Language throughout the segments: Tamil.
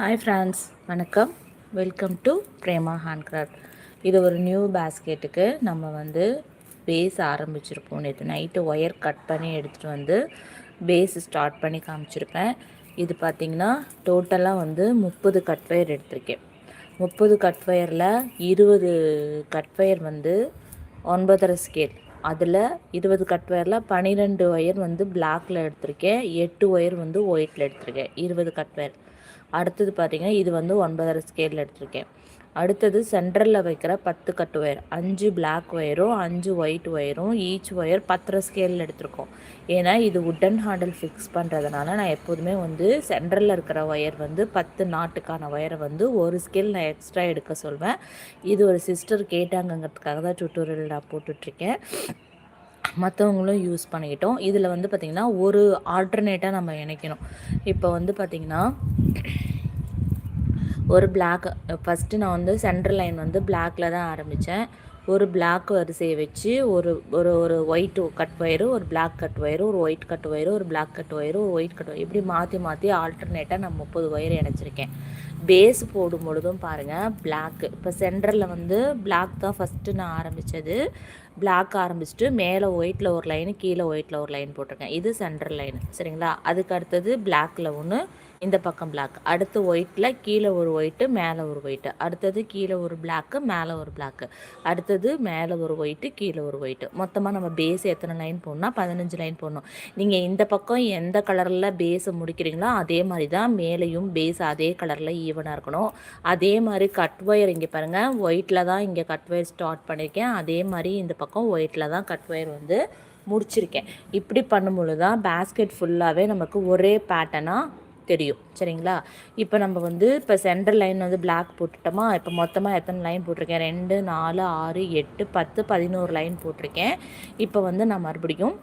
ஹாய் ஃப்ரெண்ட்ஸ் வணக்கம். வெல்கம் டு பிரேமா ஹேண்ட்கிராஃப்ட் இது ஒரு நியூ பேஸ்கெட்டுக்கு நம்ம வந்து பேஸ் ஆரம்பிச்சிருப்போம். நேற்று நைட்டு ஒயர் கட் பண்ணி எடுத்துகிட்டு வந்து பேஸ் ஸ்டார்ட் பண்ணி காமிச்சிருப்பேன். இது பார்த்திங்கன்னா டோட்டலாக வந்து முப்பது கட் ஒயர் எடுத்திருக்கேன். முப்பது கட் ஒயரில் இருபது கட் ஒயர் வந்து ஒன்பதரை ஸ்கேல் அதில் இருபது கட் ஒயரில் பன்னிரெண்டு ஒயர் வந்து பிளாக்கில் எடுத்திருக்கேன். எட்டு ஒயர் வந்து ஒயிட்டில் எடுத்திருக்கேன். இருபது கட் ஒயர் அடுத்தது பார்த்திங்கன்னா இது வந்து ஒன்பதரை ஸ்கேலில் எடுத்திருக்கேன். அடுத்தது சென்டரில் வைக்கிற பத்து கட்டு ஒயர் அஞ்சு பிளாக் ஒயரும் அஞ்சு ஒயிட் ஒயரும் ஈச் ஒயர் பத்தரை ஸ்கேலில் எடுத்திருக்கோம். ஏன்னா இது உட்டன் ஹேண்டில் ஃபிக்ஸ் பண்ணுறதுனால நான் எப்போதுமே வந்து சென்டரில் இருக்கிற ஒயர் வந்து பத்து நாட்டுக்கான ஒயரை வந்து ஒரு ஸ்கேல் நான் எக்ஸ்ட்ரா எடுக்க சொல்வேன். இது ஒரு சிஸ்டர் கேட்டாங்கங்கிறதுக்காக தான் டுட்டோரியல் நான் போட்டுட்ருக்கேன். மற்றவங்களும் யூஸ் பண்ணிக்கிட்டோம். இதில் வந்து பார்த்திங்கன்னா ஒரு ஆல்டர்னேட்டாக நம்ம இணைக்கணும். இப்போ வந்து பார்த்திங்கன்னா ஒரு பிளாக் ஃபஸ்ட்டு நான் வந்து சென்ட்ரல் லைன் வந்து பிளாக்கில் தான் ஆரம்பித்தேன் ஒரு பிளாக் வரிசையை வச்சு ஒரு ஒரு ஒரு ஒயிட் கட் ஒயரு ஒரு பிளாக் கட் ஒயரு ஒரு ஒயிட் கட் ஒயரு ஒரு பிளாக் கட் ஒயரு ஒரு ஒயிட் கட் ஒயர் இப்படி மாற்றி மாற்றி ஆல்டர்னேட்டாக நான் முப்பது ஒயர் இணைச்சிருக்கேன். பேஸ் போடும் பொழுதும் பாருங்கள் பிளாக் இப்போ சென்டரில் வந்து பிளாக் தான் ஃபஸ்ட்டு நான் ஆரம்பித்தது பிளாக் ஆரம்பிச்சுட்டு மேலே ஒயிட்டில் ஒரு லைனு கீழே ஒயிட்டில் ஒரு லைன் போட்டிருக்கேன். இது சென்டர் லைன் சரிங்களா? அதுக்கு அடுத்தது பிளாக்கில் ஒன்று இந்த பக்கம் பிளாக் அடுத்து ஒயிட்டில் கீழே ஒரு ஒயிட்டு மேலே ஒரு ஒயிட்டு அடுத்தது கீழே ஒரு பிளாக்கு மேலே ஒரு பிளாக்கு அடுத்தது மேலே ஒரு ஒயிட்டு கீழே ஒரு ஒயிட்டு மொத்தமாக நம்ம பேஸ் எத்தனை லைன் போடணும் பதினஞ்சு லைன் போடணும். நீங்கள் இந்த பக்கம் எந்த கலரில் பேஸை முடிக்கிறீங்களோ அதே மாதிரி தான் மேலேயும் பேஸ் அதே கலரில் ஈவனாக இருக்கணும். அதே மாதிரி கட் ஒயர் இங்கே பாருங்கள் ஒயிட்டில் தான் இங்கே கட் ஒயர் ஸ்டார்ட் பண்ணியிருக்கேன் அதே மாதிரி இந்த பக்கம் ஒயிட்டில் தான் கட் ஒயர் வந்து முடிச்சிருக்கேன். இப்படி பண்ணும்பொழுது தான் பேஸ்கெட் ஃபுல்லாகவே நமக்கு ஒரே பேட்டனாக தெரியும் சரிங்களா? இப்போ நம்ம வந்து இப்போ சென்டர் லைன் வந்து பிளாக் போட்டுட்டோமா இப்போ மொத்தமாக எத்தனை லைன் போட்டிருக்கேன்? ரெண்டு நாலு ஆறு எட்டு பத்து பதினோரு லைன் போட்டிருக்கேன். இப்போ வந்து நான் மறுபடியும்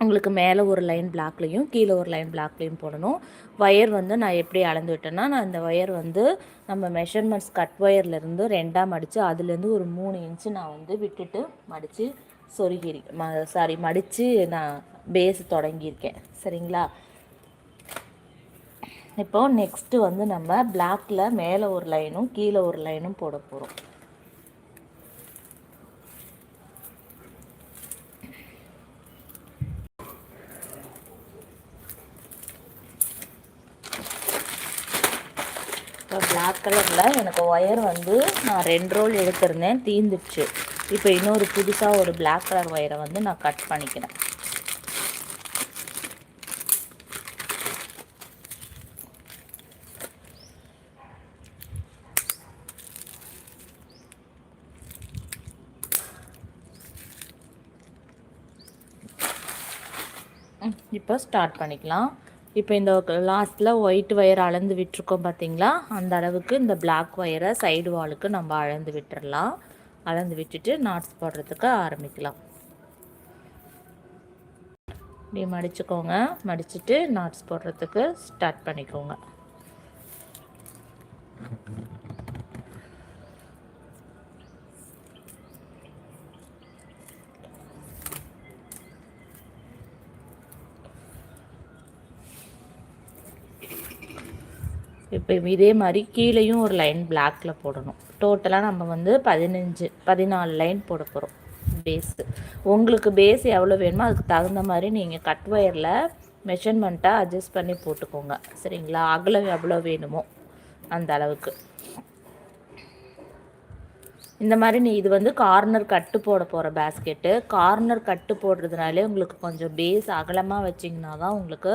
உங்களுக்கு மேலே ஒரு லைன் பிளாக்லேயும் கீழே ஒரு லைன் பிளாக்லேயும் போடணும். ஒயர் வந்து நான் எப்படி அளந்து விட்டேன்னா நான் இந்த ஒயர் வந்து நம்ம மெஷர்மெண்ட்ஸ் கட் ஒயர்லேருந்து ரெண்டாக மடித்து அதுலேருந்து ஒரு மூணு இன்ச்சு நான் வந்து விட்டுட்டு மடித்து சொருகிருக்கேன் ம சாரி மடித்து நான் பேஸ் தொடங்கியிருக்கேன் சரிங்களா? இப்போ நெக்ஸ்ட்டு வந்து நம்ம பிளாக்கில் மேலே ஒரு லைனும் கீழே ஒரு லைனும் போட போகிறோம் இப்போ பிளாக் கலரில் எனக்கு ஒயர் வந்து நான் ரெண்டு ரோல் எடுத்திருந்தேன் தீந்துடுச்சு. இப்போ இன்னொரு புதுசாக ஒரு பிளாக் கலர் ஒயரை வந்து நான் கட் பண்ணிக்கிறேன். இப்போ ஸ்டார்ட் பண்ணிக்கலாம். இப்போ இந்த லாஸ்ட்டில் ஒயிட் ஒயர் அளந்து விட்டுருக்கோம் பார்த்தீங்களா? அந்த அளவுக்கு இந்த பிளாக் ஒயரை சைடு வாலுக்கு நம்ம அளந்து விட்டுடலாம் அளந்து விட்டுட்டு நாட்ஸ் போடுறதுக்கு ஆரம்பிக்கலாம். இப்படி மடிச்சுக்கோங்க. மடிச்சுட்டு நாட்ஸ் போடுறதுக்கு ஸ்டார்ட் பண்ணிக்கோங்க. இப்போ இதே மாதிரி கீழேயும் ஒரு லைன் பிளாக்ல போடணும். டோட்டலாக நம்ம வந்து பதினஞ்சு பதினாலு லைன் போட போகிறோம் பேஸு உங்களுக்கு பேஸ் எவ்வளோ வேணுமோ அதுக்கு தகுந்த மாதிரி நீங்கள் கட் ஒயரில் மெஷர்மெண்ட்டாக அட்ஜஸ்ட் பண்ணி போட்டுக்கோங்க. சரிங்களா? அகலம் எவ்வளோ வேணுமோ அந்த அளவுக்கு. இந்த மாதிரி நீ இது வந்து கார்னர் கட்டு போட போகிற பேஸ்கெட்டு கார்னர் கட்டு போடுறதுனாலே உங்களுக்கு கொஞ்சம் பேஸ் அகலமாக வச்சிங்கன்னா தான் உங்களுக்கு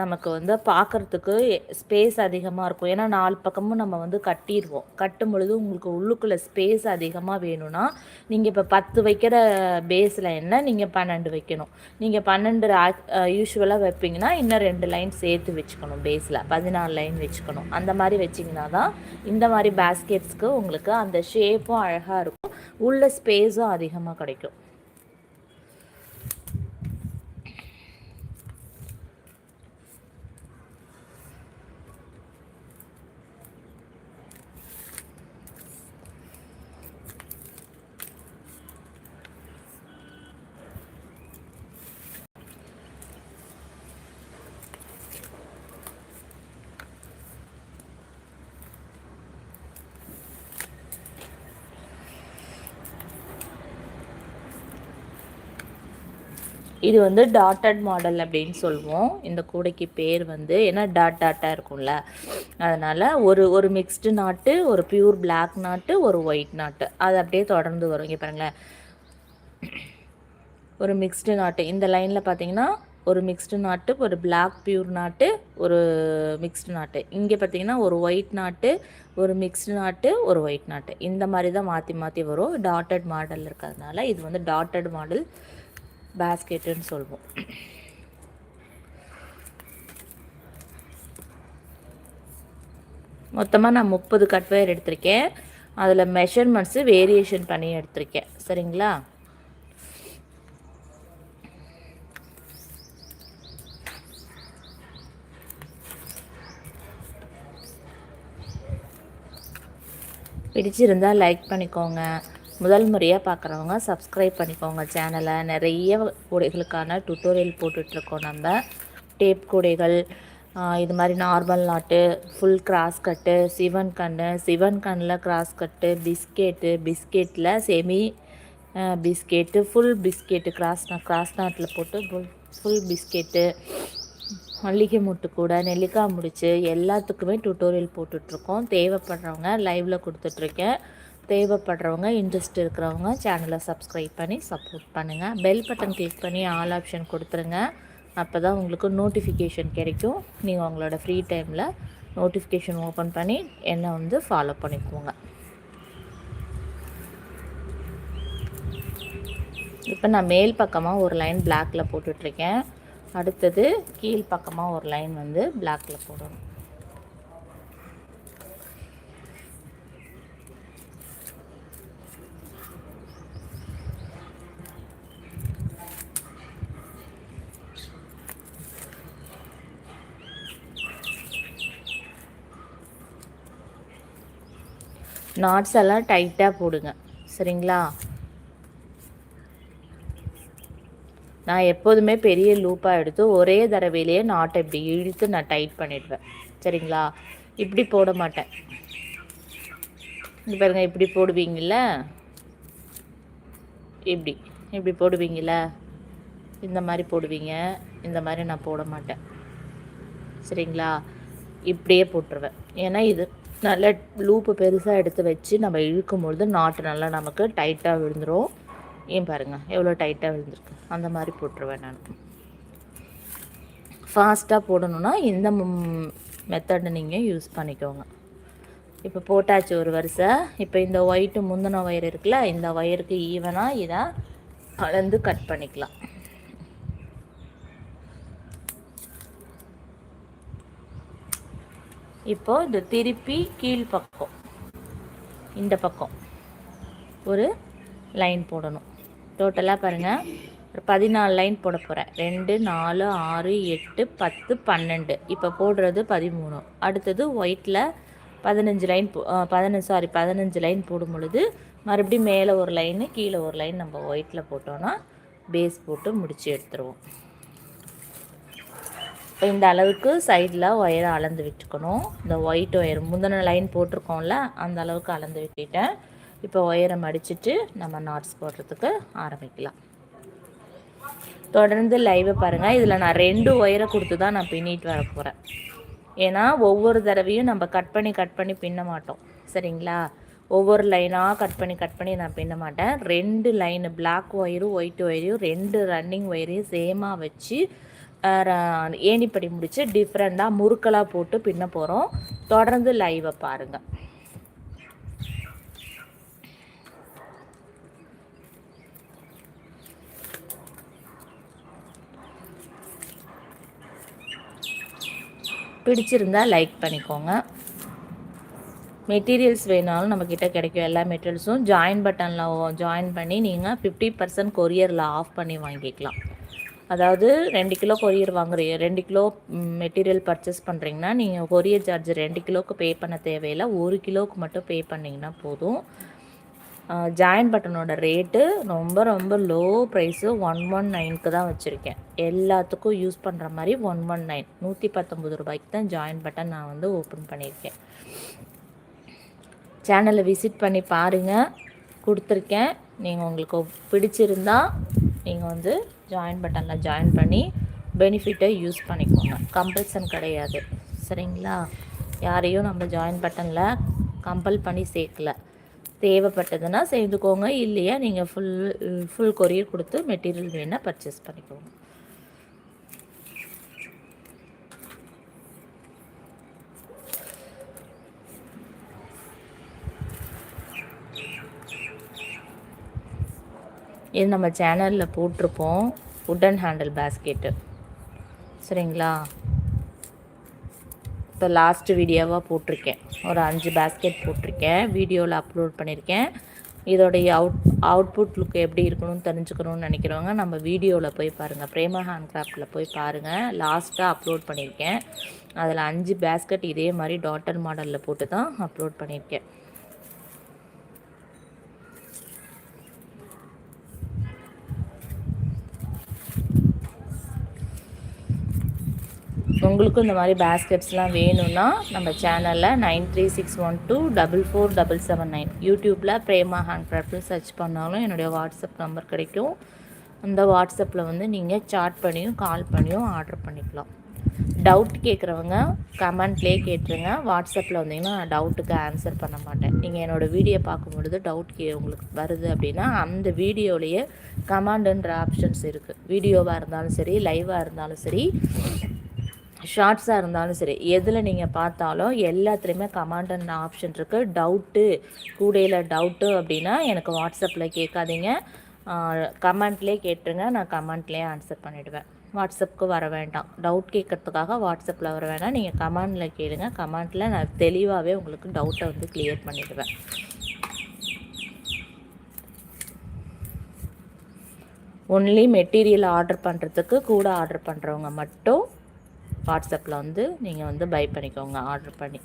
நமக்கு வந்து பார்க்குறதுக்கு ஸ்பேஸ் அதிகமாக இருக்கும். ஏன்னா நாலு பக்கமும் நம்ம வந்து கட்டிடுவோம். கட்டும் பொழுது உங்களுக்கு உள்ளுக்குள்ளே ஸ்பேஸ் அதிகமாக வேணும்னா நீங்கள் இப்போ பத்து வைக்கிற பேஸில் என்ன நீங்கள் பன்னெண்டு வைக்கணும். நீங்கள் பன்னெண்டு யூஸ்வலாக வைப்பீங்கன்னா இன்னும் ரெண்டு லைன் சேர்த்து வச்சுக்கணும் பேஸில் பதினாலு லைன் வச்சுக்கணும். அந்த மாதிரி வச்சிங்கன்னா தான் இந்த மாதிரி பேஸ்கெட்ஸ்க்கு உங்களுக்கு அந்த ஷேப்பும் அழகாக இருக்கும். உள்ள ஸ்பேஸும் அதிகமாக கிடைக்கும். இது வந்து டாட்டட் மாடல் அப்படின்னு சொல்லுவோம். இந்த கூடைக்கு பேர் வந்து ஏன்னா டாட் டாட்டாக இருக்கும்ல. அதனால் ஒரு ஒரு மிக்ஸ்டு நாட்டு ஒரு பியூர் பிளாக் நாட்டு ஒரு ஒயிட் நாட்டு அது அப்படியே தொடர்ந்து வரும். இங்கே பாருங்களேன். ஒரு மிக்ஸ்டு நாட்டு இந்த லைனில் பார்த்தீங்கன்னா ஒரு மிக்ஸ்டு நாட்டு ஒரு பிளாக் பியூர் நாட்டு ஒரு மிக்ஸ்டு நாட்டு இங்கே பார்த்தீங்கன்னா ஒரு ஒயிட் நாட்டு ஒரு மிக்ஸ்டு நாட்டு ஒரு ஒயிட் நாட்டு இந்த மாதிரி தான் மாற்றி மாற்றி வரும். டாட்டட் மாடல் இருக்கிறதுனால இது வந்து டாட்டட் மாடல் பேஸ்கெட்டுன்னு சொல்லுவோம் மொத்தமாக நான் முப்பது கட் வயர் எடுத்திருக்கேன். அதில் மெஷர்மெண்ட்ஸு வேரியேஷன் பண்ணி எடுத்திருக்கேன். சரிங்களா? பிடிச்சிருந்தால் லைக் பண்ணிக்கோங்க. முதல் முறையாக பார்க்குறவங்க சப்ஸ்கிரைப் பண்ணிக்கோங்க சேனலை நிறைய கூடைகளுக்கான டுட்டோரியல் போட்டுட்ருக்கோம் நம்ம. டேப் கூடைகள் இது மாதிரி நார்மல் நாட்டு ஃபுல் கிராஸ் கட்டு சிவன் கண்ணு. சிவன் கண்ணில் கிராஸ் கட்டு biscuit பிஸ்கெட்டில் semi biscuit full biscuit cross cross நாட்டில் போட்டு ஃபுல் ஃபுல் பிஸ்கெட்டு மல்லிகை முட்டு கூட நெல்லிக்காய் முடிச்சு எல்லாத்துக்குமே டுட்டோரியல் போட்டுட்ருக்கோம். தேவைப்படுறவங்க லைவில் கொடுத்துட்ருக்கேன். தேவைப்படுறவங்க இன்ட்ரெஸ்ட் இருக்கிறவங்க சேனலை சப்ஸ்கிரைப் பண்ணி சப்போர்ட் பண்ணுங்கள் பெல் பட்டன் கிளிக் பண்ணி ஆல் ஆப்ஷன் கொடுத்துருங்க. அப்போ தான் உங்களுக்கு நோட்டிஃபிகேஷன் கிடைக்கும். நீங்கள் உங்களோட ஃப்ரீ டைமில் நோட்டிஃபிகேஷன் ஓப்பன் பண்ணி என்னை வந்து ஃபாலோ பண்ணிக்கோங்க. இப்போ நான் மேல் பக்கமாக ஒரு லைன் பிளாக்கில் போட்டுட்ருக்கேன் அடுத்தது கீழ் பக்கமாக ஒரு லைன் வந்து பிளாக்கில் போடணும். நாட்ஸ் எல்லாம் டைட்டாக போடுங்க. சரிங்களா? நான் எப்போதுமே பெரிய லூப்பாக எடுத்து ஒரே தடவையிலேயே நாட்டை இப்படி இழுத்து நான் டைட் பண்ணிடுவேன். சரிங்களா? இப்படி போட மாட்டேன். இது பாருங்க இப்படி போடுவீங்கள இப்படி இப்படி போடுவீங்கள இந்த மாதிரி போடுவீங்க. இந்த மாதிரி நான் போட மாட்டேன். சரிங்களா? இப்படியே போட்டுருவேன். ஏன்னா இது நல்ல லூப்பு பெருசாக எடுத்து வச்சு நம்ம இழுக்கும் பொழுது நாட்டு நல்லா நமக்கு டைட்டாக விழுந்துடும் ஏன் பாருங்கள் எவ்வளோ டைட்டாக விழுந்துருக்கு. அந்த மாதிரி போட்டுருவேன் நான். ஃபாஸ்ட்டாக போடணுன்னா இந்த மெத்தடை நீங்கள் யூஸ் பண்ணிக்கோங்க. இப்போ போட்டாச்சு ஒரு வரிசை. இப்போ இந்த ஒயிட்டு முந்தின ஒயர் இருக்குல்ல இந்த ஒயருக்கு ஈவனாக இதை கலந்து கட் பண்ணிக்கலாம். இப்போ இந்த திருப்பி கீழ் பக்கம். இந்த பக்கம். ஒரு லைன் போடணும். டோட்டலாக பாருங்கள் ஒரு பதினாலு லைன் போட போகிறேன் ரெண்டு நாலு ஆறு எட்டு பத்து பன்னெண்டு. இப்போ போடுறது பதிமூணு. அடுத்தது ஒயிட்டில் பதினஞ்சு லைன் போ பதினஞ்சு சாரி பதினஞ்சு லைன் போடும் பொழுது மறுபடியும் மேலே ஒரு லைனு கீழே ஒரு லைன் நம்ம ஒயிட்டில் போட்டோன்னா பேஸ் போட்டு முடித்து எடுத்துருவோம். இப்போ இந்த அளவுக்கு சைடில் ஒயரை அளந்து விட்டுக்கணும். இந்த ஒயிட் ஒயர் முந்தின லைன் போட்டிருக்கோம்ல அந்த அளவுக்கு அளந்து விட்டுட்டேன். இப்போ ஒயரை மடிச்சுட்டு நம்ம நாட்ஸ் போடுறதுக்கு ஆரம்பிக்கலாம். தொடர்ந்து லைவை பாருங்கள் இதில் நான் ரெண்டு ஒயரை கொடுத்து தான் நான் பின்னிட்டு வர போகிறேன் ஏன்னா ஒவ்வொரு தடவையும் நம்ம கட் பண்ணி கட் பண்ணி பின்ன மாட்டோம். சரிங்களா? ஒவ்வொரு லைனாக கட் பண்ணி கட் பண்ணி நான் பின்ன மாட்டேன். ரெண்டு லைனு பிளாக் ஒயரும் ஒயிட் ஒயரையும் ரெண்டு ரன்னிங் ஒயரையும் சேமாக வச்சு ஏணிப்படி முடித்து டிஃப்ரெண்ட்டாக முறுக்கலாக போட்டு பின்ன போகிறோம் தொடர்ந்து லைவை பாருங்கள் பிடிச்சிருந்தா லைக் பண்ணிக்கோங்க. மெட்டீரியல்ஸ் வேணாலும் நம்மக்கிட்ட கிடைக்கும். எல்லா மெட்டீரியல்ஸும் ஜாயின் பட்டனில் ஜாயின் பண்ணி நீங்கள் ஃபிஃப்டி பர்சன்ட் கொரியரில் ஆஃப் பண்ணி வாங்கிக்கலாம். அதாவது ரெண்டு கிலோ கொரியர் வாங்குறீங்க ரெண்டு கிலோ மெட்டீரியல் பர்ச்சேஸ் பண்ணுறீங்கன்னா நீங்கள் கொரியர் சார்ஜ் ரெண்டு கிலோவுக்கு பே பண்ண தேவையில்லை ஒரு கிலோவுக்கு மட்டும் பே பண்ணிங்கன்னா போதும். ஜாயின் பட்டனோட ரேட்டு ரொம்ப ரொம்ப லோ ப்ரைஸு ஒன் ஒன் நைனுக்கு தான் வச்சுருக்கேன். எல்லாத்துக்கும் யூஸ் பண்ணுற மாதிரி ஒன் ஒன் நைன் நூற்றி பத்தொம்பது ரூபாய்க்கு தான் ஜாயின் பட்டன் நான் வந்து ஓப்பன் பண்ணியிருக்கேன். சேனலை விசிட் பண்ணி பாருங்கள் கொடுத்துருக்கேன். நீங்கள் உங்களுக்கு பிடிச்சிருந்தால் நீங்கள் வந்து ஜாயின் பட்டனில் ஜாயின் பண்ணி பெனிஃபிட்டை யூஸ் பண்ணிக்கோங்க. கம்பல்சன் கிடையாது. சரிங்களா? யாரையும் நம்ம ஜாயின் பட்டனில் கம்பல் பண்ணி சேர்க்கல. தேவைப்பட்டதுன்னா சேர்ந்துக்கோங்க. இல்லையா நீங்கள் ஃபுல் ஃபுல் கொரியர் கொடுத்து மெட்டீரியல் வேணால் பர்ச்சேஸ் பண்ணிக்கோங்க. இது நம்ம சேனலில் போட்டிருப்போம் உட்டன் ஹேண்டில் பேஸ்கெட்டு சரிங்களா? இப்போ லாஸ்ட் வீடியோவாக போட்டிருக்கேன். ஒரு அஞ்சு பேஸ்கெட் போட்டிருக்கேன். வீடியோவில் அப்லோட் பண்ணியிருக்கேன் இதோடைய அவுட் அவுட்புட் லுக் எப்படி இருக்கணும்னு தெரிஞ்சுக்கணும்னு நினைக்கிறவங்க நம்ம வீடியோவில் போய் பாருங்கள் பிரேமா ஹேண்ட் கிராஃப்டில் போய் பாருங்கள் லாஸ்ட்டாக அப்லோட் பண்ணியிருக்கேன் அதில் அஞ்சு பேஸ்கெட் இதே மாதிரி டாட்டர் மாடலில் போட்டு தான் அப்லோட் பண்ணியிருக்கேன் உங்களுக்கும் இந்த மாதிரி பேஸ்கெட்ஸ்லாம் வேணும்னா நம்ம சேனலில் nine three six one two double four double seven nine யூடியூப்பில் பிரேமா ஹேண்ட் கிராஃப்ட்னு சர்ச் பண்ணாலும் என்னுடைய வாட்ஸ்அப் நம்பர் கிடைக்கும். அந்த வாட்ஸ்அப்பில் வந்து நீங்கள் சாட் பண்ணியும் கால் பண்ணியும் ஆர்டர் பண்ணிக்கலாம். டவுட் கேட்குறவங்க கமெண்ட்லேயே கேட்டுருங்க. வாட்ஸ்அப்பில் வந்தீங்கன்னா நான் டவுட்டுக்கு ஆன்சர் பண்ண மாட்டேன். நீங்கள் என்னோடய வீடியோ பார்க்கும்பொழுது டவுட் கே உங்களுக்கு வருது அப்படின்னா அந்த வீடியோலேயே கமாண்டுன்ற ஆப்ஷன்ஸ் இருக்குது வீடியோவாக இருந்தாலும் சரி லைவாக இருந்தாலும் சரி ஷார்ட்ஸாக இருந்தாலும் சரி எதில் நீங்கள் பார்த்தாலும் எல்லாத்துலேயுமே கமாண்ட் ஆப்ஷன் இருக்குது டவுட்டு கூடையில் டவுட்டு அப்படின்னா எனக்கு வாட்ஸ்அப்பில் கேட்காதீங்க. கமெண்ட்லேயே கேட்டுருங்க நான் கமெண்ட்லேயே ஆன்சர் பண்ணிவிடுவேன் வாட்ஸ்அப்புக்கு வர வேண்டாம். டவுட் கேட்குறதுக்காக வாட்ஸ்அப்பில் வர வேண்டாம் நீங்கள் கமெண்டில் கேளுங்க. கமெண்ட்டில் நான் தெளிவாகவே உங்களுக்கு டவுட்டை வந்து கிளியர் பண்ணிவிடுவேன் ஒன்லி மெட்டீரியல் ஆர்டர் பண்ணுறதுக்கு கூட ஆர்டர் பண்ணுறவங்க மட்டும் வாட்ஸ்அப்பில் வந்து நீங்கள் வந்து பை பண்ணிக்கோங்க ஆர்டர் பண்ணி.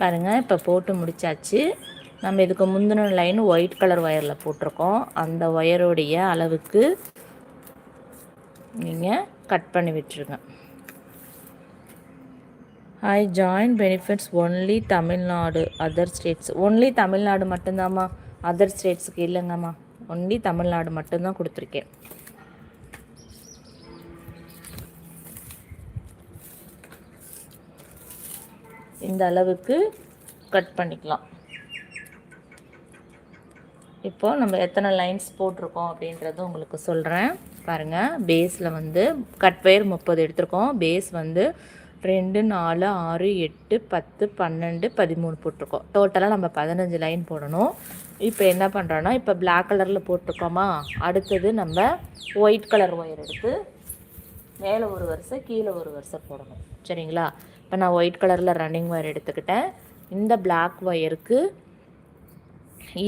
பாருங்கள் இப்போ போட்டு முடித்தாச்சு நம்ம இதுக்கு முந்தின லைன் ஒயிட் கலர் ஒயரில் போட்டிருக்கோம். அந்த ஒயருடைய அளவுக்கு நீங்கள் கட் பண்ணி விட்டுருங்க. I join benefits only Tamil Nadu other states only Tamil Nadu மட்டும்தாம்மா? Other ஸ்டேட்ஸுக்கு இல்லைங்கம்மா. ஒன்லி தமிழ்நாடு மட்டும்தான் கொடுத்துருக்கேன். இந்த அளவுக்கு கட் பண்ணிக்கலாம். இப்போ நம்ம எத்தனை லைன்ஸ் போட்டிருக்கோம் அப்படின்றத உங்களுக்கு சொல்கிறேன் பாருங்கள் பேஸில் வந்து கட் ஒயர் முப்பது எடுத்திருக்கோம். பேஸ் வந்து ரெண்டு நாலு ஆறு எட்டு பத்து பன்னெண்டு பதிமூணு போட்டிருக்கோம். டோட்டலாக நம்ம பதினஞ்சு லைன் போடணும். இப்போ என்ன பண்ணுறோன்னா இப்போ பிளாக் கலரில் போட்டிருக்கோமா? அடுத்தது நம்ம ஒயிட் கலர் ஒயர் எடுத்து மேலே ஒரு வரிசை கீழே ஒரு வரிசை போடணும். சரிங்களா? இப்போ நான் ஒயிட் கலரில் ரன்னிங் ஒயர் எடுத்துக்கிட்டேன். இந்த பிளாக் ஒயருக்கு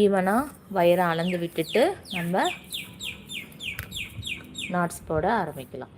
ஈவனாக வயரை அளந்து விட்டுட்டு நம்ம நாட்ஸ் போட ஆரம்பிக்கலாம்.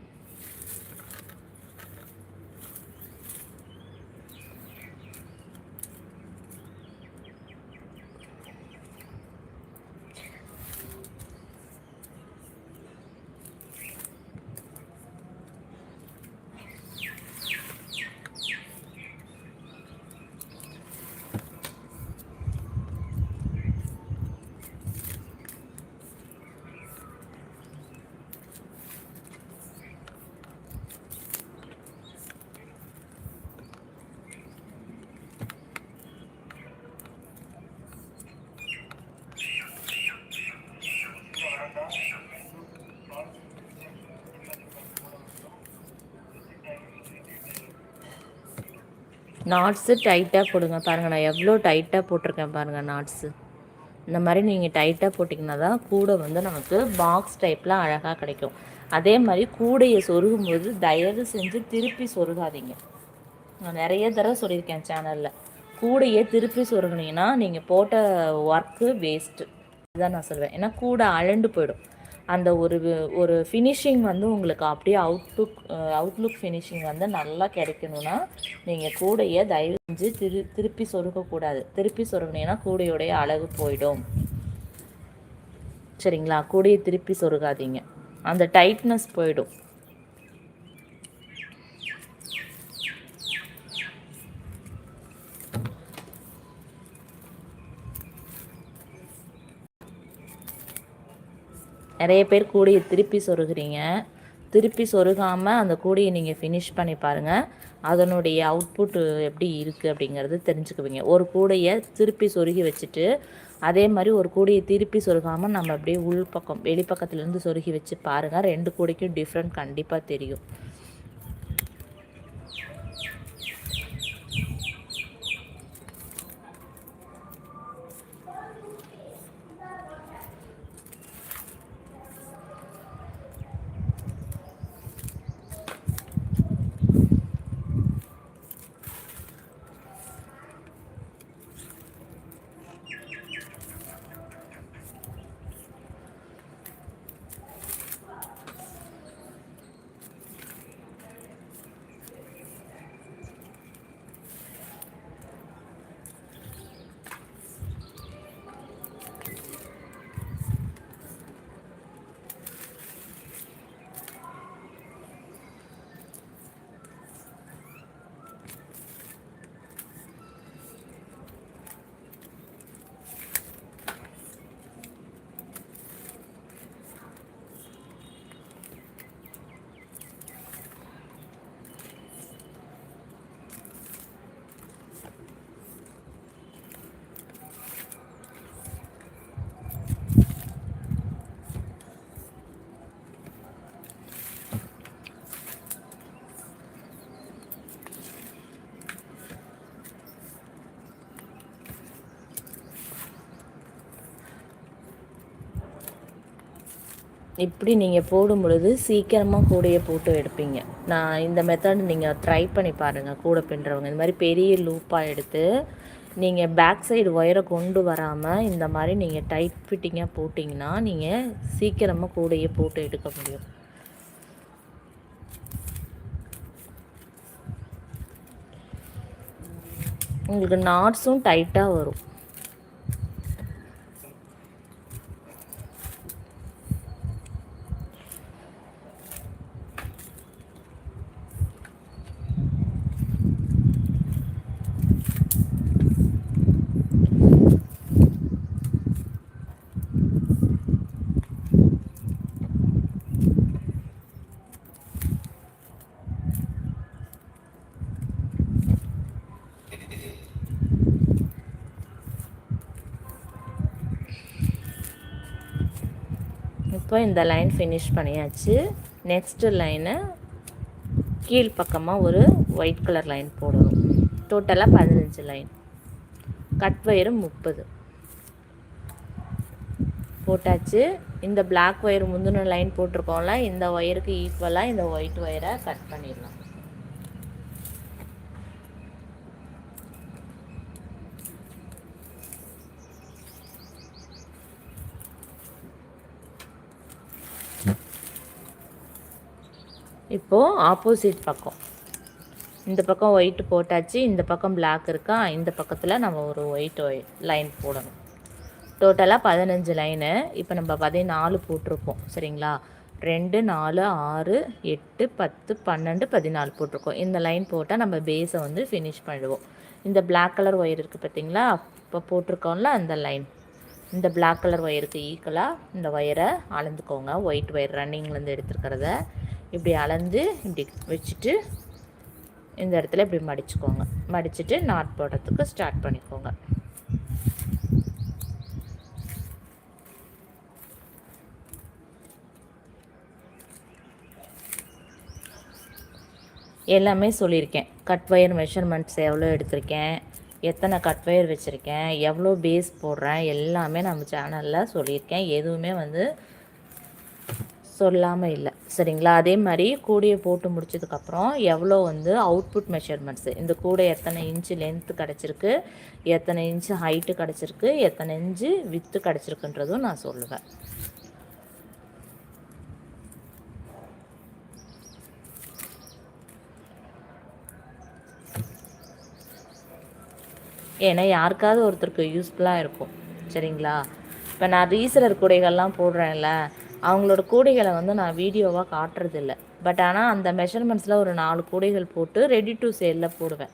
நாட்ஸு டைட்டாக போடுங்க பாருங்கள் நான் எவ்வளோ டைட்டாக போட்டிருக்கேன் பாருங்கள் நாட்ஸு இந்த மாதிரி நீங்கள் டைட்டாக போட்டிங்கன்னா தான் கூடை வந்து நமக்கு பாக்ஸ் டைப்பில் அழகாக கிடைக்கும். அதே மாதிரி கூடையை சொருகும்போது தயவு செஞ்சு திருப்பி சொருகாதீங்க. நான் நிறைய தடவை சொல்லியிருக்கேன் சேனலில் கூடையை திருப்பி சொருகினீங்கன்னா நீங்கள் போட்ட ஒர்க்கு வேஸ்ட்டு இதுதான் நான் சொல்வேன். ஏன்னா கூடை அழண்டு போயிடும். அந்த ஒரு ஒரு ஃபினிஷிங் வந்து உங்களுக்கு அப்படியே அவுட்லுக் அவுட்லுக் ஃபினிஷிங் வந்து நல்லா கிடைக்கணும்னா நீங்கள் கூடையை தயவு செஞ்சு திரு திருப்பி சொருகக்கூடாது திருப்பி சொருகினீங்கன்னா கூடையுடைய அழகு போயிடும். சரிங்களா? கூடையை திருப்பி சொருகாதீங்க. அந்த டைட்னஸ் போயிடும். நிறைய பேர் கூடையை திருப்பி சொருகிறீங்க. திருப்பி சொருகாமல் அந்த கூடையை நீங்கள் ஃபினிஷ் பண்ணி பாருங்கள் அதனுடைய அவுட்புட் எப்படி இருக்குது அப்படிங்கிறது தெரிஞ்சுக்குவீங்க. ஒரு கூடையை திருப்பி சொருகி வச்சுட்டு அதே மாதிரி ஒரு கூடையை திருப்பி சொருகாமல் நம்ம அப்படியே உள்பக்கம் வெளிப்பக்கத்துலேருந்து சொருகி வச்சு பாருங்கள் ரெண்டு கூடைக்கும் டிஃப்ரெண்ட் கண்டிப்பாக தெரியும். இப்படி நீங்கள் போடும் பொழுது சீக்கிரமாக கூடையை போட்டு எடுப்பீங்க. நான் இந்த மெத்தட் நீங்கள் ட்ரை பண்ணி பாருங்கள் கூடை பின்னுறவங்க இந்த மாதிரி பெரிய லூப்பாக எடுத்து நீங்கள் பேக் சைடு ஒயரை கொண்டு வராமல் இந்த மாதிரி நீங்கள் டைட் ஃபிட்டிங்காக போட்டிங்கன்னா நீங்கள் சீக்கிரமாக கூடையை போட்டு எடுக்க முடியும். உங்களுக்கு நாட்ஸும் டைட்டாக வரும். இப்போ இந்த லைன் ஃபினிஷ் பண்ணியாச்சு. நெக்ஸ்ட்டு லைனை கீழ்ப்பக்கமாக ஒரு ஒயிட் கலர் லைன் போடணும். டோட்டலாக பதினஞ்சு லைன் கட் வயரு முப்பது. போட்டாச்சு. இந்த பிளாக் ஒயர் முந்தின லைன் போட்டிருக்கோம்ல இந்த ஒயருக்கு ஈக்குவலாக இந்த ஒயிட் ஒயரை கட் பண்ணிடலாம். இப்போது ஆப்போசிட் பக்கம். இந்த பக்கம் ஒயிட்டு போட்டாச்சு இந்த பக்கம் பிளாக் இருக்கா இந்த பக்கத்தில் நம்ம ஒரு ஒயிட் லைன் போடணும். டோட்டலாக பதினஞ்சு லைனு இப்போ நம்ம பதினாலு போட்டிருக்கோம் சரிங்களா? ரெண்டு நாலு ஆறு எட்டு பத்து பன்னெண்டு பதினாலு போட்டிருக்கோம். இந்த லைன் போட்டால் நம்ம பேஸை வந்து ஃபினிஷ் பண்ணிடுவோம். இந்த பிளாக் கலர் ஒயர் இருக்குது பார்த்தீங்களா இப்போ போட்டிருக்கோம்ல அந்த லைன் இந்த பிளாக் கலர் ஒயருக்கு ஈக்குவலாக இந்த ஒயரை அளந்துக்கோங்க. ஒயிட் ஒயர் ரன்னிங்லேருந்து எடுத்துருக்கிறத. இப்படி அளந்து இப்படி வச்சுட்டு இந்த இடத்துல இப்படி மடிச்சுக்கோங்க. மடிச்சுட்டு நாட் போடுறதுக்கு ஸ்டார்ட் பண்ணிக்கோங்க. எல்லாமே சொல்லியிருக்கேன். கட் ஒயர் மெஷர்மெண்ட்ஸ் எவ்வளோ எடுத்திருக்கேன் எத்தனை கட் ஒயர் வச்சுருக்கேன் எவ்வளோ பேஸ் போடுறேன் எல்லாமே நம்ம சேனலில் சொல்லியிருக்கேன். எதுவுமே வந்து சொல்லாமல் இல்லை. சரிங்களா? அதே மாதிரி கூடையை போட்டு முடிச்சதுக்கப்புறம் எவ்வளோ வந்து அவுட்புட் மெஷர்மெண்ட்ஸு இந்த கூடை எத்தனை இன்ச்சு லென்த்து கிடச்சிருக்கு? எத்தனை இன்ச்சு ஹைட்டு கிடச்சிருக்கு? எத்தனை இன்ச்சு வித்து கிடச்சிருக்குன்றதும் நான் சொல்லுவேன். ஏன்னா யாருக்காவது ஒருத்தருக்கு யூஸ்ஃபுல்லாக இருக்கும். சரிங்களா? இப்போ நான் ரீசலர் கூடைகள்லாம் போடுறேன்ல அவங்களோட கூடைகளை வந்து நான் வீடியோவாக காட்டுறதில்ல. பட் ஆனால் அந்த மெஷர்மெண்ட்ஸில் ஒரு நாலு கூடைகள் போட்டு ரெடி டு சேலில் போடுவேன்.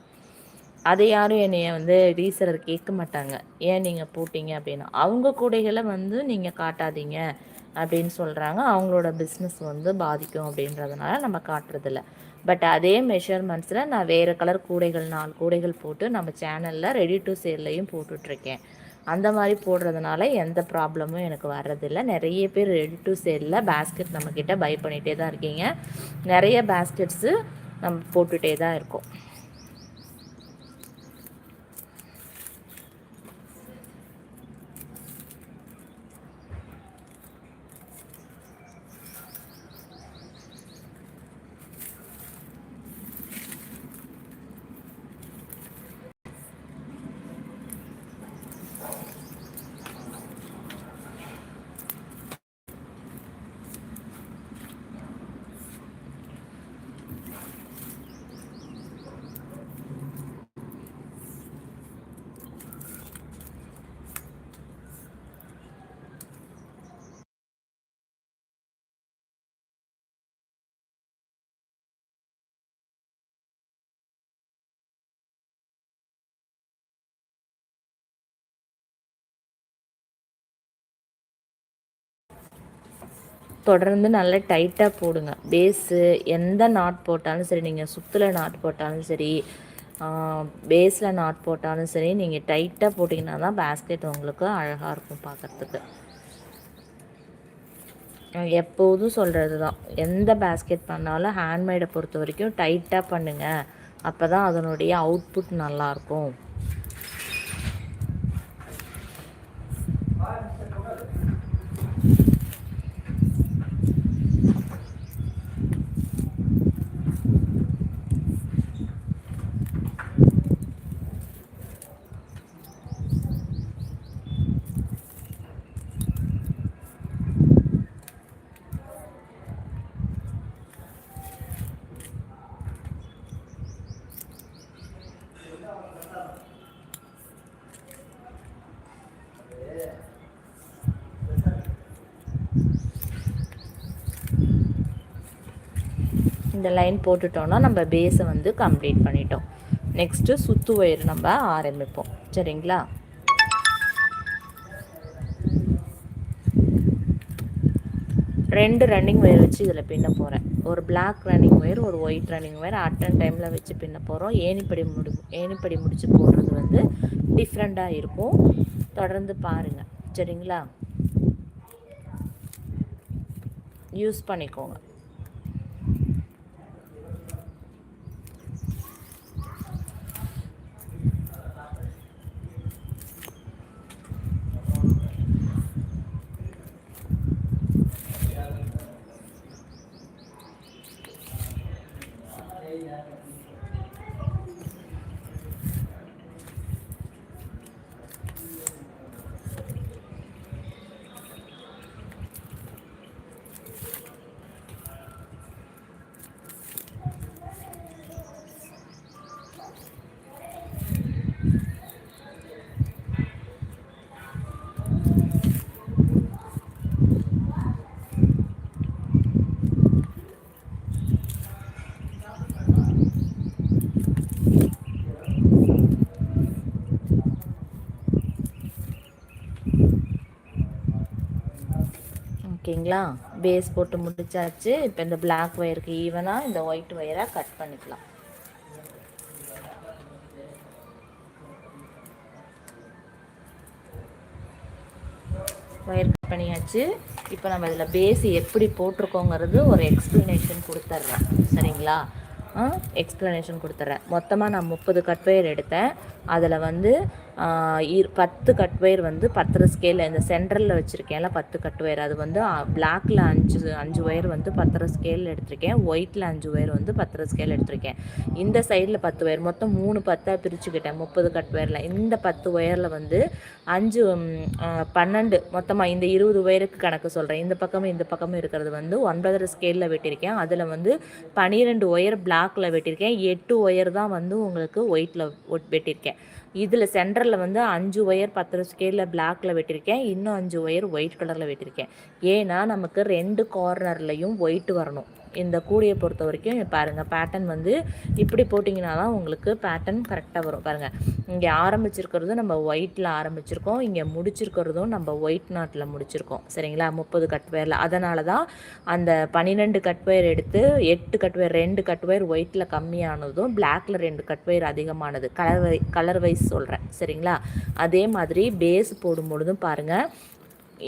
அதை யாரும் என்னைய வந்து ரீசரர் கேட்க மாட்டாங்க. ஏன் நீங்கள் போட்டீங்க அப்படின்னா அவங்க கூடைகளை வந்து நீங்கள் காட்டாதீங்க அப்படின்னு சொல்கிறாங்க அவங்களோட பிஸ்னஸ் வந்து பாதிக்கும் அப்படின்றதுனால நம்ம காட்டுறதில்ல. பட் அதே மெஷர்மெண்ட்ஸில் நான் வேறு கலர் கூடைகள் நாலு கூடைகள் போட்டு நம்ம சேனலில் ரெடி டு சேல்லையும் போட்டுட்ருக்கேன். அந்த மாதிரி போடுறதுனால எந்த ப்ராப்ளமும் எனக்கு வர்றதில்லை. நிறைய பேர் ரெடி டு சேலில் பேஸ்கெட் நம்மக்கிட்ட பை பண்ணிகிட்டே தான் இருக்கீங்க. நிறைய பேஸ்கெட்ஸு நம்ம போட்டுகிட்டே தான் இருக்கோம். தொடர்ந்து நல்லா டைட்டாக போடுங்க. பேஸு எந்த நாட் போட்டாலும் சரி நீங்கள் சுத்தில் நாட் போட்டாலும் சரி பேஸில் நாட் போட்டாலும் சரி நீங்கள் டைட்டாக போட்டிங்கன்னா தான் பேஸ்கெட் உங்களுக்கு அழகாக இருக்கும் பார்க்குறதுக்கு எப்போதும் சொல்கிறது தான் எந்த பேஸ்கெட் பண்ணாலும் ஹேண்ட்மேடை பொறுத்த வரைக்கும் டைட்டாக பண்ணுங்கள் அப்போ தான் அதனுடைய அவுட்புட் நல்லாயிருக்கும் இந்த லைன் போட்டுட்டோன்னா நம்ம பேஸை வந்து கம்ப்ளீட் பண்ணிட்டோம். நெக்ஸ்ட்டு சுத்து ஒயர் நம்ம ஆரம்பிப்போம். சரிங்களா? ரெண்டு ரன்னிங் ஒயர் வச்சு இதில் பின்ன போகிறேன் ஒரு பிளாக் ரன்னிங் ஒயர் ஒரு white running wire at and டைமில் வச்சு பின்ன போகிறோம் ஏணிப்படி முடி ஏணிப்படி முடிச்சு போடுறது வந்து டிஃப்ரெண்ட்டாக இருக்கும். தொடர்ந்து பாருங்கள் சரிங்களா? யூஸ் பண்ணிக்கோங்க. ஓகேங்களா பேஸ் போட்டு முடிச்சாச்சு. இப்போ இந்த பிளாக் ஒயருக்கு ஈவனாக இந்த ஒயிட் ஒயராக கட் பண்ணிக்கலாம். ஒயர் கட் பண்ணியாச்சு. இப்போ நம்ம இதில் பேஸ் எப்படி போட்டிருக்கோங்கிறது ஒரு எக்ஸ்ப்ளனேஷன் கொடுத்துட்றேன் சரிங்களா? எக்ஸ்ப்ளனேஷன் கொடுத்துட்றேன் மொத்தமாக நான் முப்பது கட் ஒயர் எடுத்தேன். அதில் வந்து பத்து கட் ஒயர் வந்து பத்தரை ஸ்கேலில் இந்த சென்ட்ரலில் வச்சுருக்கேன்ல பத்து கட் ஒயர் அது வந்து பிளாக்கில் அஞ்சு அஞ்சு ஒயர் வந்து பத்தரை ஸ்கேலில் எடுத்திருக்கேன். ஒயிட்டில் அஞ்சு ஒயர் வந்து பத்தரை ஸ்கேல் எடுத்திருக்கேன். இந்த சைடில் பத்து ஒயர் மொத்தம் மூணு பத்தாக பிரிச்சுக்கிட்டேன் முப்பது கட் ஒயரில் இந்த பத்து ஒயரில் வந்து அஞ்சு பன்னெண்டு மொத்தமாக இந்த இருபது ஒயருக்கு கணக்கு சொல்கிறேன் இந்த பக்கமும் இந்த பக்கமும் இருக்கிறது வந்து ஒன்பதரை ஸ்கேலில் வெட்டியிருக்கேன். அதில் வந்து பன்னிரெண்டு ஒயர் பிளாக்கில் வெட்டியிருக்கேன். எட்டு ஒயர் தான் வந்து உங்களுக்கு ஒயிட்டில் வெட்டியிருக்கேன். இதில் சென்டரில் வந்து அஞ்சு ஒயர் பத்து ஸ்கேலில் பிளாக்கில் வெட்டியிருக்கேன் இன்னும் அஞ்சு ஒயர் ஒயிட் கலரில் வெட்டியிருக்கேன் ஏன்னா நமக்கு ரெண்டு கார்னர்லையும் ஒயிட் வரணும். இந்த கூடையை பொறுத்த வரைக்கும் பாருங்கள் பேட்டர்ன் வந்து இப்படி போட்டிங்கன்னா தான் உங்களுக்கு பேட்டர்ன் கரெக்டாக வரும். பாருங்கள் இங்கே ஆரம்பிச்சிருக்கிறதும் நம்ம ஒயிட்டில் ஆரம்பிச்சிருக்கோம் இங்கே முடிச்சிருக்கிறதும் நம்ம ஒயிட் நாட்டில் முடிச்சிருக்கோம். சரிங்களா? முப்பது கட்வேரில் அதனால தான் அந்த பன்னிரெண்டு கட்வேர் எடுத்து எட்டு கட்வேர் ரெண்டு கட்வேர் ஒயிட்டில் கம்மியானதும் பிளாக்கில் ரெண்டு கட்வேர் அதிகமானது. கலர் வை கலர் வைஸ் சொல்கிறேன் சரிங்களா? அதே மாதிரி பேஸ் போடும்பொழுதும் பாருங்கள்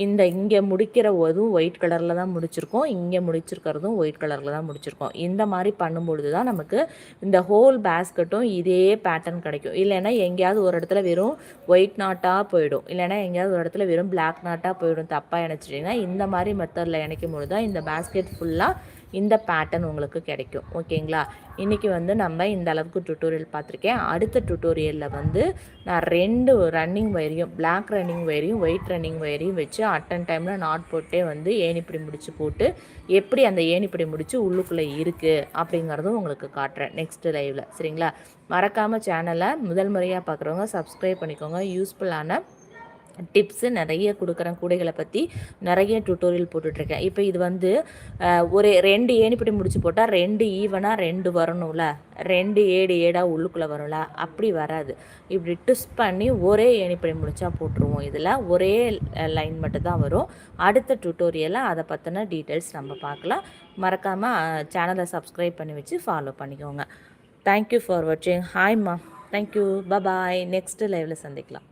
இந்த இங்கே முடிக்கிற போதும் ஒயிட் கலரில் தான் முடிச்சிருக்கோம். இங்கே முடிச்சிருக்கிறதும் ஒயிட் கலரில் தான் முடிச்சிருக்கோம். இந்த மாதிரி பண்ணும்பொழுது தான் நமக்கு இந்த ஹோல் பேஸ்கட்டும் இதே பேட்டர்ன் கிடைக்கும். இல்லைன்னா எங்கேயாவது ஒரு இடத்துல வெறும் ஒயிட் நாட்டாக போயிடும். இல்லைன்னா எங்கேயாவது ஒரு இடத்துல வெறும் பிளாக் நாட்டாக போயிடும். தப்பாக இணைச்சிட்டிங்கன்னா இந்த மாதிரி மெத்தடில் இணைக்கும் பொழுது தான் இந்த பேஸ்கெட் ஃபுல்லாக இந்த பேட்டர்ன் உங்களுக்கு கிடைக்கும். ஓகேங்களா இன்றைக்கி வந்து நம்ம இந்த அளவுக்கு டுட்டோரியல் பார்த்துருக்கேன். அடுத்த டுட்டோரியலில் வந்து நான் ரெண்டு ரன்னிங் வயரையும் பிளாக் ரன்னிங் வயரையும் ஒயிட் ரன்னிங் வயரையும் வச்சு அட்டன் டைமில் நாட் போட்டே வந்து ஏணிப்படி முடிச்சு போட்டு எப்படி அந்த ஏணிப்படி முடிச்சு உள்ளுக்குள்ளே இருக்குது அப்படிங்கிறதும் உங்களுக்கு காட்டுறேன் நெக்ஸ்ட்டு லைவில் சரிங்களா? மறக்காமல் சேனலை முதல் முறையாக பார்க்குறவங்க சப்ஸ்கிரைப் பண்ணிக்கோங்க. யூஸ்ஃபுல்லான டிப்ஸு நிறைய கொடுக்குறேன் கூடைகளை பற்றி நிறைய டியூட்டோரியல் போட்டுட்ருக்கேன். இப்போ இது வந்து ஒரு ரெண்டு ஏணிப்படி முடிச்சு போட்டால் ரெண்டு ஈவனாக ரெண்டு வரணும்ல. ரெண்டு ஏடு ஏடாக உள்ளுக்குள்ளே வரும்ல. அப்படி வராது. இப்படி ட்விஸ்ட் பண்ணி ஒரே ஏணிப்படி முடிச்சா போட்டுருவோம். இதில் ஒரே லைன் மட்டும் தான் வரும். அடுத்த டுட்டோரியலில் அதை பற்றின டீட்டெயில்ஸ் நம்ம பார்க்கலாம். மறக்காமல் சேனலை சப்ஸ்கிரைப் பண்ணி வச்சு ஃபாலோ பண்ணிக்கோங்க. தேங்க்யூ ஃபார் வாட்சிங் ஹாய்மா தேங்க்யூ பபாய் நெக்ஸ்ட்டு லைவில் சந்திக்கலாம்.